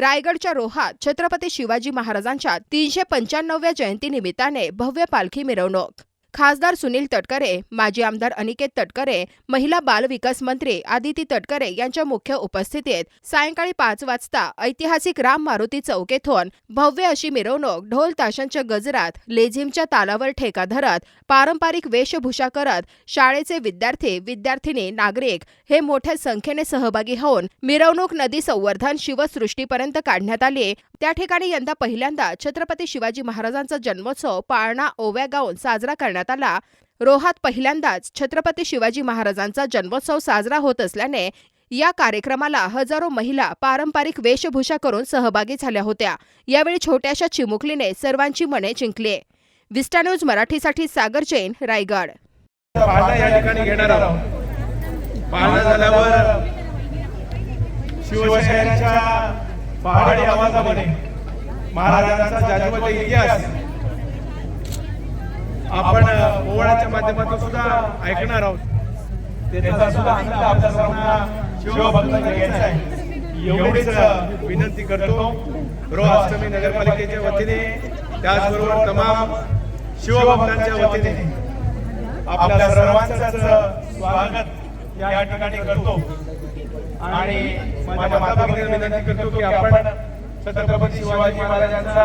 रायगडच्या रोहात छत्रपती शिवाजी महाराजांच्या तीनशे पंच्याण्णवव्या जयंतीनिमित्ताने भव्य पालखी मिरवणूक. खासदार सुनील तटकरे माजी आमदार अनिकेत तटकरे महिला बाल विकास मंत्री आदिती तटकरे यांच्या मुख्य उपस्थितीत सायंकाळी पाच वाजता ऐतिहासिक राम मारुती चौक येथून भव्य अशी मिरवणूक ढोल ताशांच्या गजरात लेझिमच्या तालावर ठेका धरत पारंपरिक वेशभूषा करत शाळेचे विद्यार्थी विद्यार्थिनी नागरिक हे मोठ्या संख्येने सहभागी होऊन मिरवणूक नदी संवर्धन शिवसृष्टीपर्यंत काढण्यात आली. त्या ठिकाणी यंदा पहिल्यांदा छत्रपती शिवाजी महाराजांचा जन्मोत्सव पाळणा ओव्या गाऊन साजरा करण्यात आला. रोहात पहिल्यांदाच छत्रपती शिवाजी महाराजांचा जन्मोत्सव साजरा होत असल्याने या कार्यक्रमाला हजारो महिला पारंपरिक वेशभूषा करून सहभागी झाल्या होत्या. यावेळी छोट्याशा चिमुकलीने सर्वांची मने जिंकली. विस्टा न्यूज मराठीसाठी सागर जैन रायगड. या ठिकाणी घेणार आहोत. झाल्यावर शिवशाहीच्या पहाडी आवाजामध्ये महाराजांचा इतिहास आपण ओवळाच्या माध्यमातून सुद्धा ऐकणार आहोत. त्याचा सुद्धा आनंद आपल्या सर्वांना शिवभक्तांना घ्यायचा आहे. एवढीच विनंती करतो रोहाष्टमी नगरपालिकेच्या वतीने त्याचबरोबर तमाम शिवभक्तांच्या वतीने. आपल्या सर्वांचं स्वागत या ठिकाणी करतो. आणि माझ्या माता विनंती करतो की आपण छत्रपती शिवाजी महाराजांचा